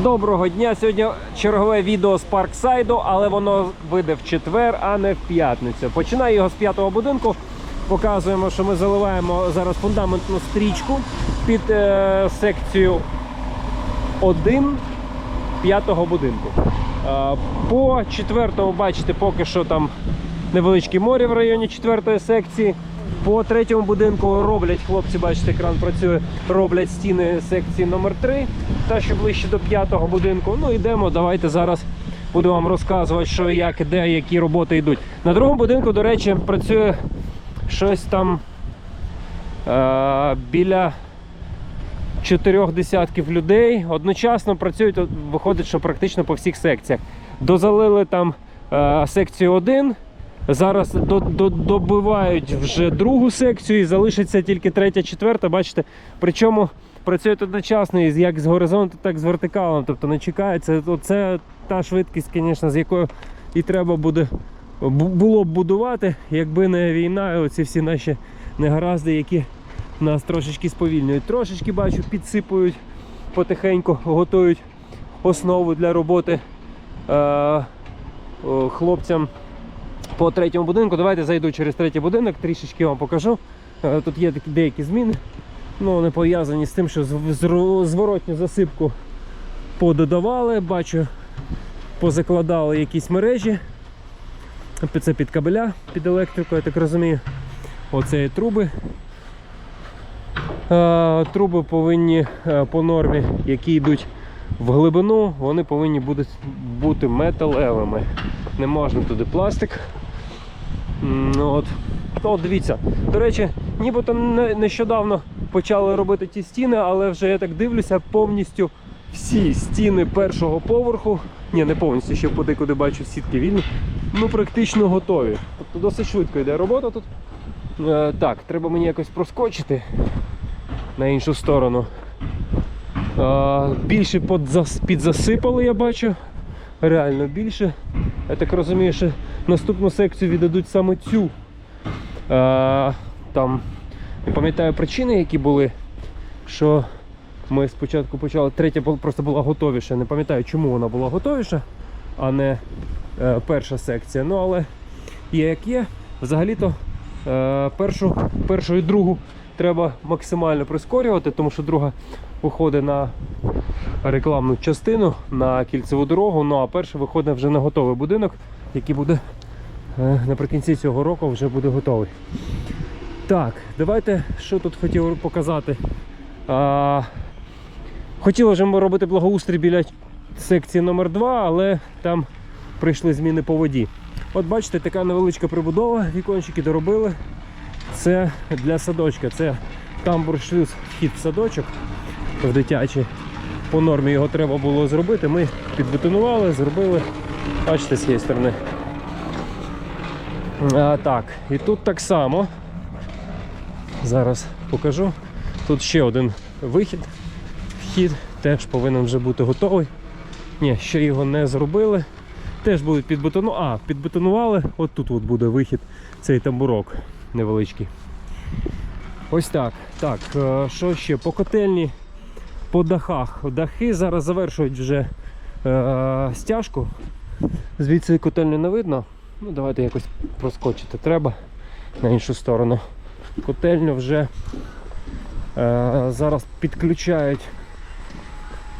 Доброго дня! Сьогодні чергове відео з Парксайду, але воно вийде в четвер, а не в п'ятницю. Починаю його з п'ятого будинку. Показуємо, що ми заливаємо зараз фундаментну стрічку під е, секцію 1 п'ятого будинку. Е, по четвертому, бачите, поки що там невеличке море в районі четвертої секції. По третьому будинку роблять хлопці, бачите, екран працює, роблять стіни секції номер 3 та що ближче до п'ятого будинку. Ну йдемо, давайте зараз буду вам розказувати, що як, де, які роботи йдуть. На другому будинку, до речі, працює щось там е, біля чотирьох десятків людей. Одночасно працюють, виходить, що практично по всіх секціях. Дозалили там е, секцію 1. Зараз до, до, добивають вже другу секцію і залишиться тільки третя, четверта. Бачите, причому працюють одночасно як з горизонту, так і з вертикалом. Тобто не чекається. Це та швидкість, звісно, з якою і треба буде було б будувати, якби не війна, і оці всі наші негаразди, які нас трошечки сповільнюють. Трошечки бачу, підсипують потихеньку, готують основу для роботи е, хлопцям по третьому будинку. Давайте зайду через третій будинок, трішечки вам покажу. Е, Тут є деякі зміни. Ну, вони пов'язані з тим, що зворотню засипку пододавали, бачу, позакладали якісь мережі. Це під кабеля, під електрику, я так розумію. Оце є труби. Е, Труби повинні е, по нормі, які йдуть в глибину, вони повинні бути металевими. Не можна туди пластик. Ну От. От дивіться. До речі, нібито нещодавно почали робити ті стіни, але вже я так дивлюся, повністю всі стіни першого поверху, ні, не повністю, ще подекуди бачу сітки вільні, ну практично готові. Тобто досить швидко йде робота тут. Е, так, треба мені якось проскочити на іншу сторону. Е, більше підзасипали, я бачу. Реально більше. Я так розумію, що наступну секцію віддадуть саме цю. Е, там не пам'ятаю причини, які були, що ми спочатку почали. Третя просто була готовіша. Не пам'ятаю, чому вона була готовіша, а не е, перша секція. Ну, але є як є. Взагалі-то е, першу, першу і другу треба максимально прискорювати, тому що друга виходить на рекламну частину на кільцеву дорогу. Ну а перша виходить вже на готовий будинок, який буде е, наприкінці цього року вже буде готовий. Так, давайте що тут хотів показати. А, хотіли вже робити благоустрій біля секції номер 2 але там прийшли зміни по воді. От бачите, така невеличка прибудова, вікончики доробили. Це для садочка. Це тамбур вхід в садочок в дитячий. По нормі його треба було зробити. Ми підбетонували, зробили. Бачите, з цієї сторони. А, так, і тут так само. Зараз покажу. Тут ще один вихід, вхід, теж повинен вже бути готовий. Ні, ще його не зробили. Теж будуть підбетону... А, підбетонували. От тут от буде вихід, цей тамбурок невеличкий. Ось так. Так, е, що ще? По котельні, по дахах. Дахи зараз завершують вже е, стяжку. Звідси котельню не видно. Ну, давайте якось проскочити треба на іншу сторону. Котельню вже е, зараз підключають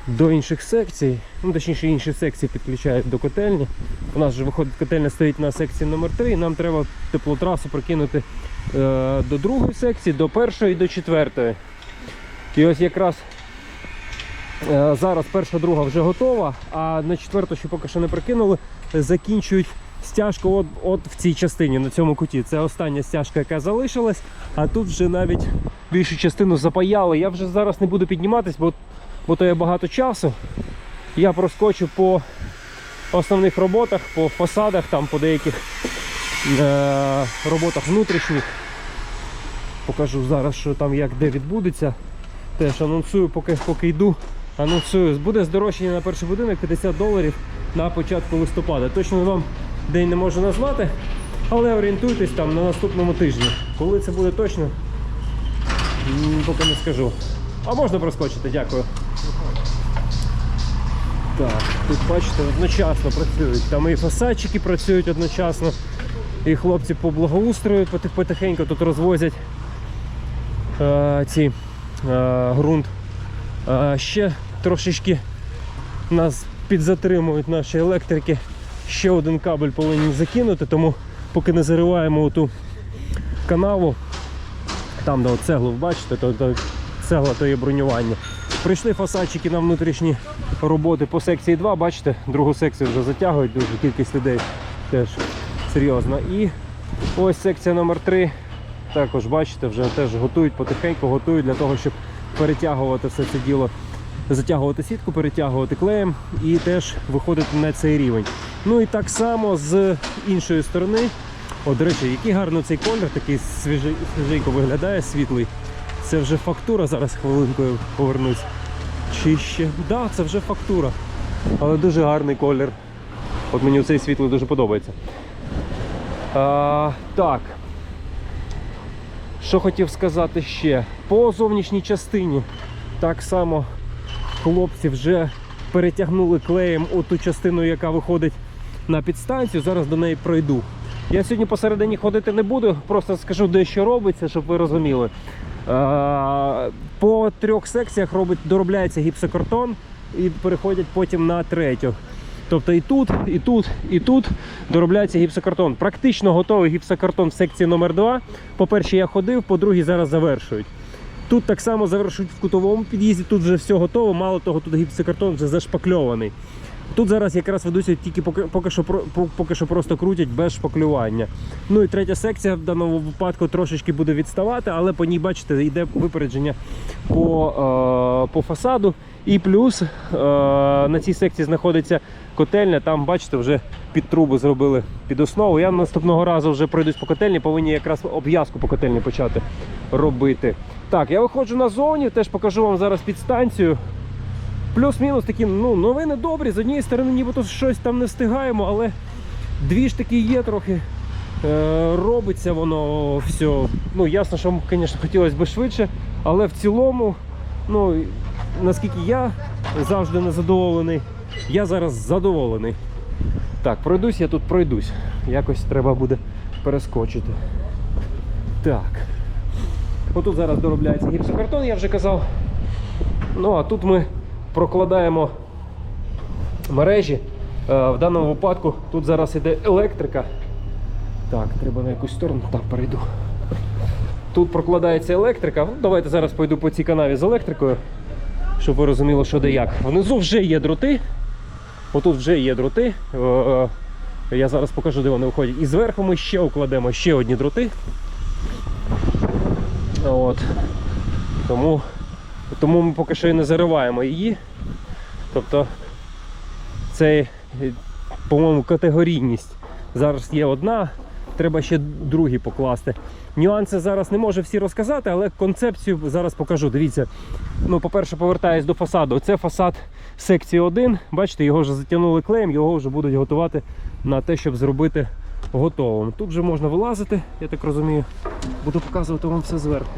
до інших секцій. Ну, точніше, інші секції підключають до котельні. У нас вже виходить котельня стоїть на секції номер 3 і нам треба теплотрасу прокинути е, до другої секції, до першої і до четвертої. І ось якраз е, зараз перша, друга вже готова, а на четверту, що поки що не прикинули, закінчують стяжку от, от в цій частині, на цьому куті. Це остання стяжка, яка залишилась, а тут вже навіть більшу частину запаяли. Я вже зараз не буду підніматись, бо, бо то є багато часу. Я проскочу по основних роботах, по фасадах, там, по деяких е- роботах внутрішніх. Покажу зараз, що там як де відбудеться. Теж анонсую, поки, поки йду. Анонсую. Буде здорожчання на перший будинок 50 доларів на початку листопада. Точно вам день не можу назвати, але орієнтуйтесь там на наступному тижні. Коли це буде точно, поки не скажу. А можна проскочити, дякую. Так, тут бачите, одночасно працюють. Там і фасадчики працюють одночасно, і хлопці по благоустрою потихеньку тут розвозять е, ці е, ґрунт. Е, ще трошечки нас підзатримують наші електрики. Ще один кабель повинні закинути, тому поки не зариваємо ту канаву, там де от цеглу бачите, то, то цегла то є бронювання. Прийшли фасадчики на внутрішні роботи по секції 2, бачите, другу секцію вже затягують, дуже кількість людей теж серйозно. І ось секція номер 3 також бачите, вже теж готують потихеньку, готують для того, щоб перетягувати все це діло, затягувати сітку, перетягувати клеєм і теж виходити на цей рівень. Ну і так само з іншої сторони. О, до речі, який гарно цей колір, такий свіженько виглядає, світлий. Це вже фактура, зараз хвилинкою повернусь. Чи ще? Так, да, це вже фактура. Але дуже гарний колір. От мені цей світлий дуже подобається. А, так. Що хотів сказати ще? По зовнішній частині так само хлопці вже перетягнули клеєм оту частину, яка виходить на підстанцію. Зараз до неї пройду. Я сьогодні посередині ходити не буду, просто скажу, де що робиться, щоб ви розуміли. Е, По трьох секціях робить, доробляється гіпсокартон і переходять потім на третю. Тобто і тут, і тут, і тут доробляється гіпсокартон. Практично готовий гіпсокартон в секції номер 2 По-перше, я ходив, по-друге, зараз завершують. Тут так само завершують в кутовому під'їзді, тут вже все готово, мало того, тут гіпсокартон вже зашпакльований. Тут зараз якраз ведуться тільки поки, поки, що, поки що просто крутять без шпаклювання. Ну і третя секція в даному випадку трошечки буде відставати, але по ній, бачите, йде випередження по, е, по фасаду. І плюс е, на цій секції знаходиться котельня. Там, бачите, вже під трубу зробили під основу. Я наступного разу вже пройдусь по котельні, повинні якраз обв'язку по котельні почати робити. Так, я виходжу назовні, теж покажу вам зараз підстанцію. Плюс-мінус такі ну, новини добрі. З однієї сторони, нібито щось там не встигаємо, але дві ж таки є трохи. Е, робиться воно все. Ну, ясно, що, звісно, хотілося б швидше, але в цілому, ну, наскільки я завжди не задоволений, я зараз задоволений. Так, пройдусь, я тут пройдусь. Якось треба буде перескочити. Так. Отут зараз доробляється гіпсокартон, я вже казав. Ну а тут ми прокладаємо мережі. Е, В даному випадку тут зараз іде електрика. Так, треба на якусь сторону. Так, перейду. Тут прокладається електрика. Ну, давайте зараз пойду по цій канаві з електрикою, щоб ви розуміли, що де як. Внизу вже є дроти. Отут вже є дроти. Е, е, Я зараз покажу, де вони виходять. І зверху ми ще укладемо ще одні дроти. От. Тому, тому ми поки що і не зариваємо її. Тобто це, е, по-моєму, категорійність. Зараз є одна, треба ще другі покласти. Нюанси зараз не можу всі розказати, але концепцію зараз покажу. Дивіться, ну, по-перше, повертаюсь до фасаду. Це фасад секції 1. Бачите, його вже затягнули клеєм, його вже будуть готувати на те, щоб зробити готовим. Тут вже можна вилазити, я так розумію. Буду показувати вам все зверху.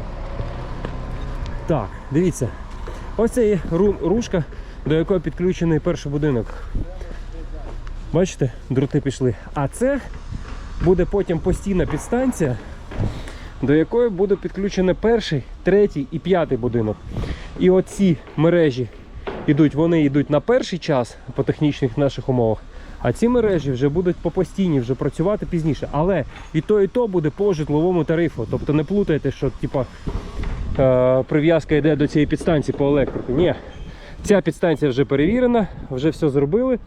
Так, дивіться. Ось це є ру- ружка, до якої підключений перший будинок. Бачите, дроти пішли. А це буде потім постійна підстанція, до якої буде підключений перший, третій і п'ятий будинок. І оці мережі йдуть, вони йдуть на перший час по технічних наших умовах. А ці мережі вже будуть по постійні вже працювати пізніше. Але і то, і то буде по житловому тарифу. Тобто не плутайте, що типа, прив'язка йде до цієї підстанції по електрику. Ні. Ця підстанція вже перевірена, вже все зробили.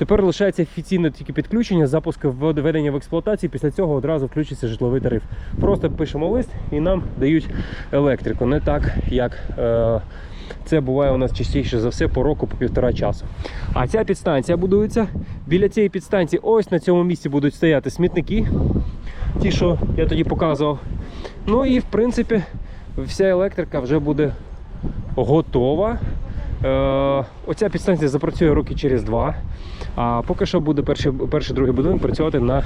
Тепер лишається офіційне тільки підключення, запуск введення в експлуатацію. Після цього одразу включиться житловий тариф. Просто пишемо лист і нам дають електрику. Не так, як е, це буває у нас частіше за все по року, по півтора часу. А ця підстанція будується. Біля цієї підстанції, ось на цьому місці будуть стояти смітники, ті, що я тоді показував. Ну і в принципі вся електрика вже буде готова. Е, оця підстанція запрацює роки через два. А поки що буде перший, перший другий будинок працювати на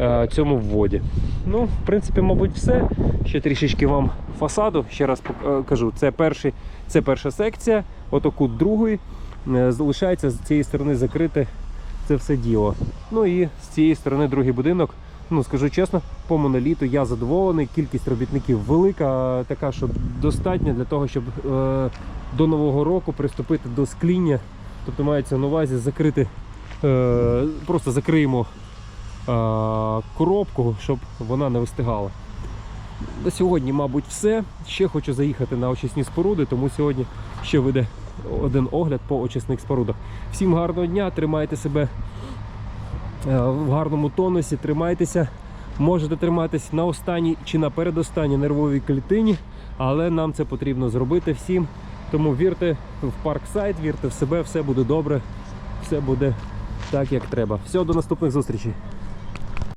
е, цьому вводі. Ну, в принципі, мабуть, все. Ще трішечки вам фасаду. Ще раз пок- е, це, перший, це перша секція, ото кут другої. Е, Залишається з цієї сторони закрити це все діло. Ну і з цієї сторони другий будинок. Ну, скажу чесно, по моноліту я задоволений. Кількість робітників велика, така, що достатня для того, щоб е, до нового року приступити до скління. Тобто мається на увазі закрити, е, просто закриємо е, коробку, щоб вона не вистигала. На сьогодні, мабуть, все. Ще хочу заїхати на очисні споруди, тому сьогодні ще вийде один огляд по очисних спорудах. Всім гарного дня, тримайте себе в гарному тонусі, тримайтеся. Можете триматись на останній чи на передостанній нервовій клітині, але нам це потрібно зробити всім. Тому вірте в парксайд, вірте в себе, все буде добре, все буде так, як треба. Все, до наступних зустрічей.